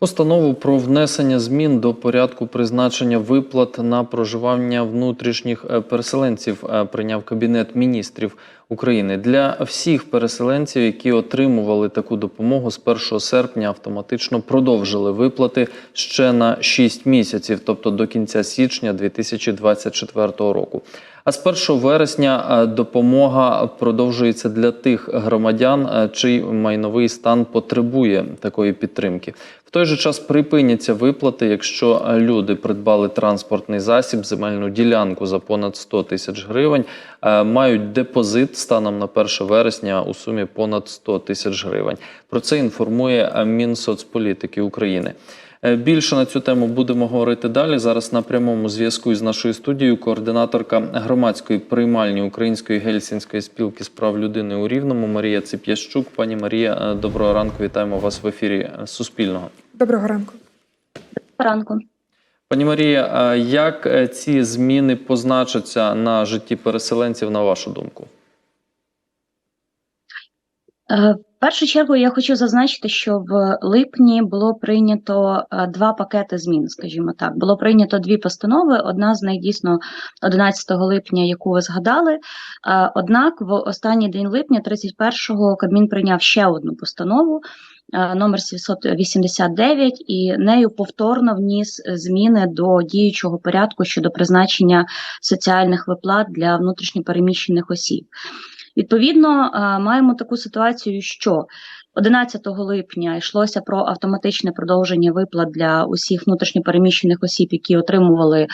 Постанову про внесення змін до порядку призначення виплат на проживання внутрішніх е, переселенців е, прийняв Кабінет міністрів України для всіх переселенців, які отримували таку допомогу з 1 серпня, автоматично продовжили виплати ще на 6 місяців, тобто до кінця січня 2024 року. А з 1 вересня е, допомога продовжується для тих громадян, е, чий майновий стан потребує такої підтримки. В той же час припиняться виплати, якщо е, люди придбали транспортний засіб, земельну ділянку за понад 100 тисяч гривень, мають депозит станом на 1 вересня у сумі понад 100 тисяч гривень. Про це інформує Мінсоцполітики України. Е, Більше на цю тему будемо говорити далі. Зараз на прямому зв'язку із нашою студією координаторка громадської приймальні Української гельсінської спілки з прав людини у Рівному Марія Цип'ящук. Пані Марія, е, доброго ранку. Вітаємо вас в ефірі е, Суспільного. Доброго ранку. ранку. Пані Марія, а як ці зміни позначаться на житті переселенців, на вашу думку? Е, В першу чергу я хочу зазначити, що в липні було прийнято е, два пакети змін, скажімо так. Було прийнято дві постанови. Одна з них дійсно 11 липня, яку ви згадали. Е, Однак в останній день липня, 31-го, Кабмін прийняв ще одну постанову. Номер 789, і нею повторно вніс зміни до діючого порядку щодо призначення соціальних виплат для внутрішньопереміщених осіб. Відповідно, е, маємо таку ситуацію, що 11 липня йшлося про автоматичне продовження виплат для усіх внутрішньопереміщених осіб, які отримували е,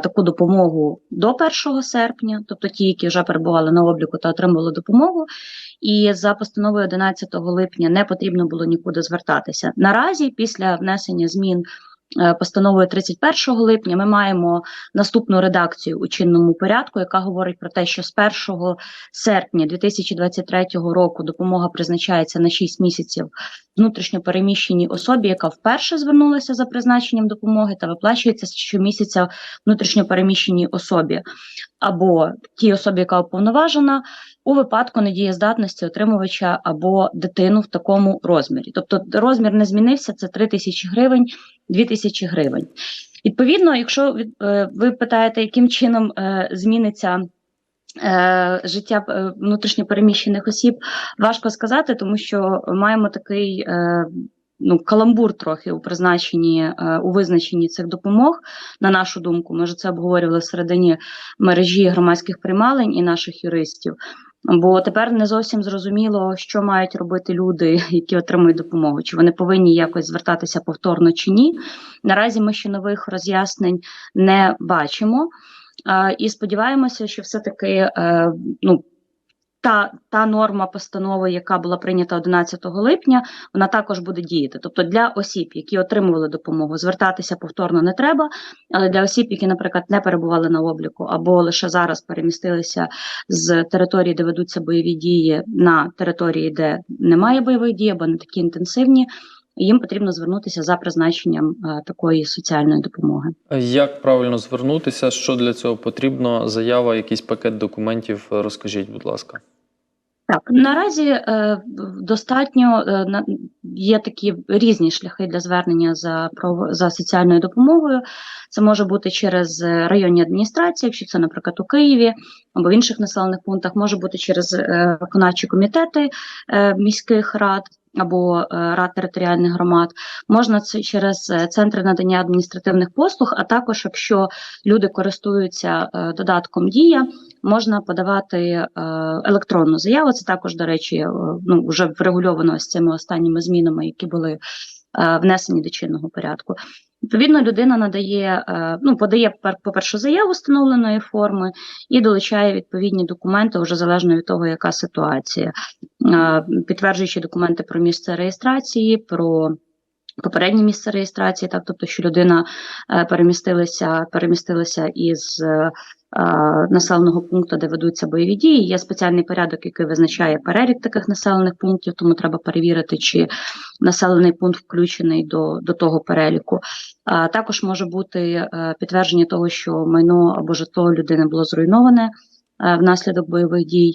таку допомогу до 1 серпня, тобто ті, які вже перебували на обліку та отримували допомогу. І за постановою 11 липня не потрібно було нікуди звертатися. Наразі, після внесення змін постановою 31 липня, ми маємо наступну редакцію у чинному порядку, яка говорить про те, що з 1 серпня 2023 року допомога призначається на 6 місяців внутрішньо переміщеній особі, яка вперше звернулася за призначенням допомоги, та виплачується щомісяця внутрішньо переміщеній особі або тій особі, яка уповноважена, у випадку недієздатності отримувача або дитину в такому розмірі. Тобто розмір не змінився, це 3 тисячі гривень, 2 тисячі гривень. Відповідно, якщо е, ви питаєте, яким чином е, зміниться життя е, внутрішньопереміщених осіб, важко сказати, тому що маємо такий е, ну, каламбур трохи у призначенні, е, у визначенні цих допомог, на нашу думку. Ми ж це обговорювали всередині мережі громадських приймалень і наших юристів. Бо тепер не зовсім зрозуміло, що мають робити люди, які отримують допомогу, чи вони повинні якось звертатися повторно чи ні. Наразі ми ще нових роз'яснень не бачимо. І сподіваємося, що все-таки е, ну, та, та норма постанови, яка була прийнята 11 липня, вона також буде діяти. Тобто для осіб, які отримували допомогу, звертатися повторно не треба. Але для осіб, які, наприклад, не перебували на обліку або лише зараз перемістилися з території, де ведуться бойові дії, на території, де немає бойових дій, або не такі інтенсивні, їм потрібно звернутися за призначенням е, такої соціальної допомоги. Як правильно звернутися? Що для цього потрібно? Заява, якийсь пакет документів? Розкажіть, будь ласка. Так, наразі е, достатньо е, на, є такі різні шляхи для звернення за за соціальною допомогою. Це може бути через е, районні адміністрації, якщо це, наприклад, у Києві або в інших населених пунктах, може бути через е, виконавчі комітети е, міських рад. Або рад територіальних громад можна це через центри надання адміністративних послуг, а також якщо люди користуються додатком Дія, можна подавати електронну заяву. Це також, до речі, ну вже врегульовано з цими останніми змінами, які були е, внесені до чинного порядку. Відповідно, людина надає, е, ну подає по-перше, заяву встановленої форми і долучає відповідні документи, вже залежно від того, яка ситуація, Е, підтверджуючи документи про місце реєстрації, про попереднє місце реєстрації, так тобто, що людина е, перемістилася, перемістилася із е, е, населеного пункту, де ведуться бойові дії. Є спеціальний порядок, який визначає перелік таких населених пунктів, тому треба перевірити, чи населений пункт включений до, до того переліку. А також може бути підтвердження того, що майно або житло людини було зруйноване внаслідок бойових дій.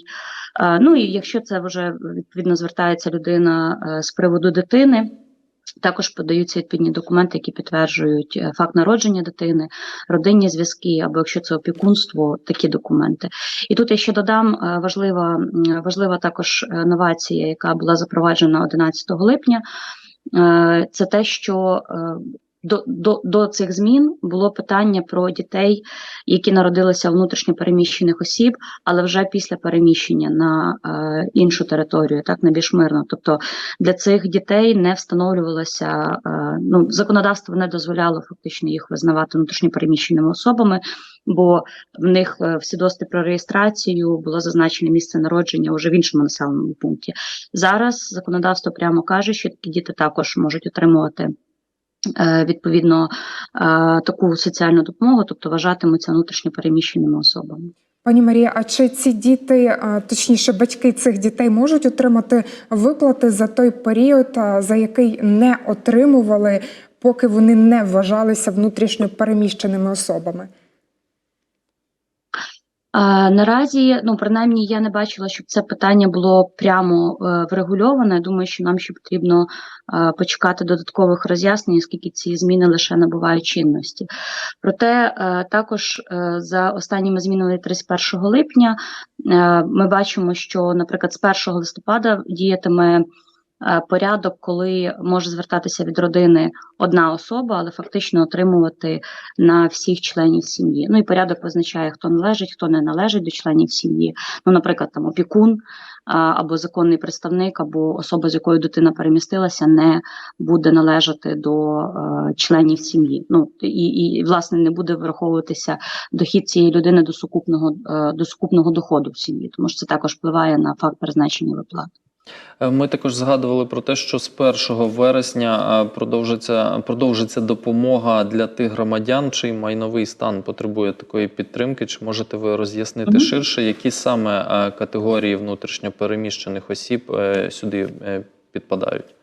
Ну і якщо це вже відповідно звертається людина з приводу дитини. Також подаються відповідні документи, які підтверджують е, факт народження дитини, родинні зв'язки, або якщо це опікунство, такі документи. І тут я ще додам е, важлива, важлива також е, новація, яка була запроваджена 11 липня. Це те, що до, до, до цих змін було питання про дітей, які народилися внутрішньо переміщених осіб, але вже після переміщення на е, іншу територію, так на більш мирно. Тобто для цих дітей не встановлювалося, е, ну законодавство не дозволяло фактично їх визнавати внутрішньо переміщеними особами, бо в них е, в свідоцтві про реєстрацію було зазначене місце народження уже в іншому населеному пункті. Зараз законодавство прямо каже, що такі діти також можуть отримувати. Е, Відповідно, е, таку соціальну допомогу, тобто вважатимуться внутрішньо переміщеними особами. Пані Марія, а чи ці діти, точніше, батьки цих дітей можуть отримати виплати за той період, за який не отримували, поки вони не вважалися внутрішньо переміщеними особами? Наразі, ну принаймні, я не бачила, щоб це питання було прямо е, врегульоване. Думаю, що нам ще потрібно е, почекати додаткових роз'яснень, оскільки ці зміни лише набувають чинності. Проте е, також за останніми змінами 31 липня ми бачимо, що, наприклад, з 1 листопада діятиме. Е, Порядок, коли може звертатися від родини одна особа, але фактично отримувати на всіх членів сім'ї. Ну і порядок визначає, хто належить, хто не належить до членів сім'ї. Ну, наприклад, там опікун або законний представник, або особа, з якою дитина перемістилася, не буде належати до е, членів сім'ї. Ну і, і власне не буде враховуватися дохід цієї людини до сукупного е, до сукупного доходу в сім'ї, тому що це також впливає на факт призначення виплат. Е, Ми також згадували про те, що з 1 вересня е, продовжиться, продовжиться допомога для тих громадян, чий майновий стан потребує такої підтримки. Чи можете ви роз'яснити Мгм. ширше, які саме е, категорії внутрішньо переміщених осіб сюди підпадають?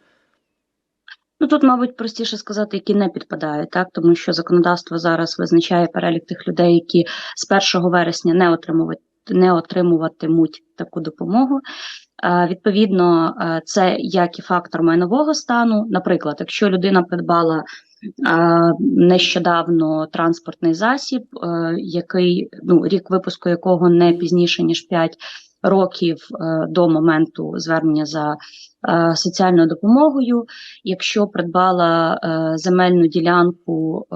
Ну тут, мабуть, простіше сказати, які не підпадають, так тому що законодавство зараз визначає перелік тих людей, які з 1 вересня не отримувати не отримуватимуть таку допомогу. Е, Відповідно, е, це як і фактор майнового стану. Наприклад, якщо людина придбала е, нещодавно транспортний засіб, який ну рік випуску якого не пізніше ніж 5 років до моменту звернення за соціальною допомогою, якщо придбала е, земельну ділянку е,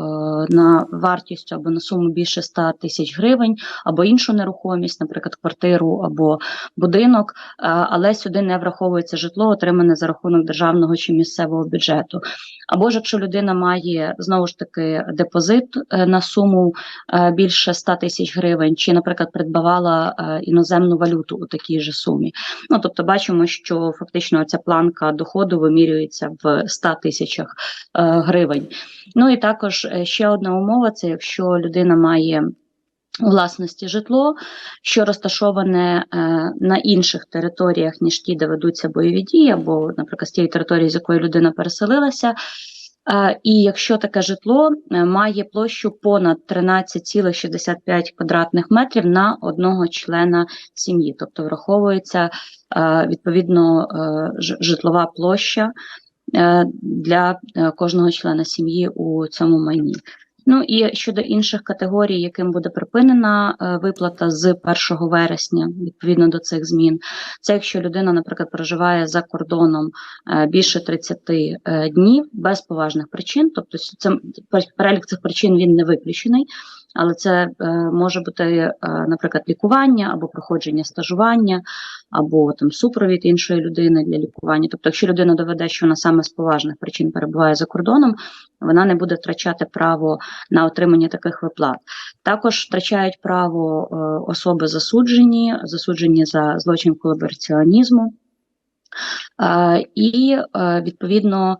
на вартість або на суму більше 100 тисяч гривень, або іншу нерухомість, наприклад, квартиру або будинок, е, але сюди не враховується житло, отримане за рахунок державного чи місцевого бюджету. Або ж якщо людина має знову ж таки депозит е, на суму е, більше 100 тисяч гривень, чи, наприклад, придбавала е, іноземну валюту у такій же сумі. Ну тобто, бачимо, що фактично ця планка доходу вимірюється в 100 тисячах е, гривень. Ну і також е, ще одна умова: це якщо людина має. У власності житло, що розташоване е, на інших територіях, ніж ті, де ведуться бойові дії, або, наприклад, з тієї території, з якої людина переселилася. Е, і якщо таке житло е, має площу понад 13,65 квадратних метрів на одного члена сім'ї, тобто враховується е, відповідно житлова площа для кожного члена сім'ї у цьому майні. Ну і щодо інших категорій, яким буде припинена е, виплата з 1 вересня, відповідно до цих змін, це якщо людина, наприклад, проживає за кордоном е, більше 30 е, днів без поважних причин, тобто це перелік цих причин він не виключений, але це е, може бути, е, наприклад, лікування або проходження стажування, або там супровід іншої людини для лікування. Тобто, якщо людина доведе, що вона саме з поважних причин перебуває за кордоном, вона не буде втрачати право на отримання таких виплат. Також втрачають право е, особи засуджені, засуджені за злочин колабораціонізму. Е, і е, відповідно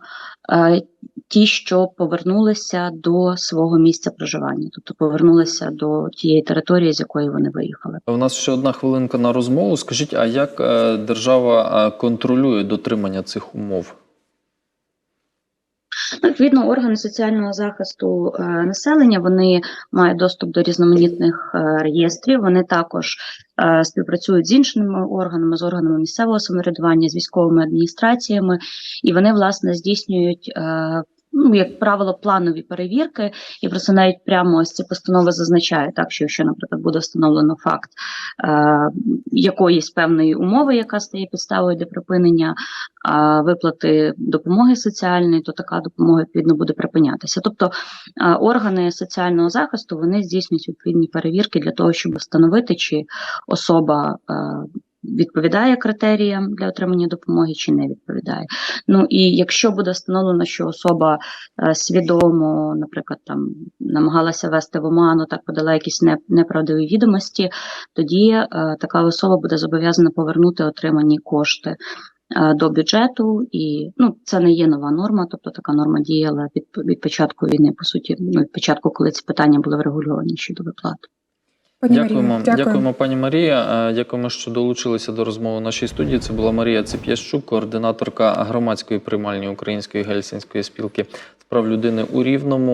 е, ті, що повернулися до свого місця проживання, тобто повернулися до тієї території, з якої вони виїхали. У нас ще одна хвилинка на розмову. Скажіть, а як е, держава е, контролює дотримання цих умов? Ну, відповідно, органи соціального захисту е, населення вони мають доступ до різноманітних е, реєстрів. Вони також е, співпрацюють з іншими органами, з органами місцевого самоврядування, з військовими адміністраціями, і вони власне здійснюють. Е, Ну, як правило, планові перевірки, і просто навіть прямо ось ці постанови зазначає, так що якщо, наприклад, буде встановлено факт е, якоїсь певної умови, яка стає підставою для припинення е, виплати допомоги соціальної, то така допомога відповідно буде припинятися. Тобто е, органи соціального захисту вони здійснюють відповідні перевірки для того, щоб встановити, чи особа. Е, Відповідає критеріям для отримання допомоги чи не відповідає. Ну і якщо буде встановлено, що особа е, свідомо, наприклад, там намагалася вести в оману, так подала якісь не, неправдиві відомості, тоді е, така особа буде зобов'язана повернути отримані кошти е, до бюджету, і ну це не є нова норма, тобто така норма діяла від, від початку війни, по суті, ну від початку, коли ці питання були врегульовані щодо виплат. Пані Дякуємо, Марія, дякую. дякуємо, пані Марія. Е, Дякуємо, що долучилися до розмови в нашій студії. Це була Марія Цип'ящук, координаторка громадської приймальні Української гельсінської спілки з прав людини у Рівному.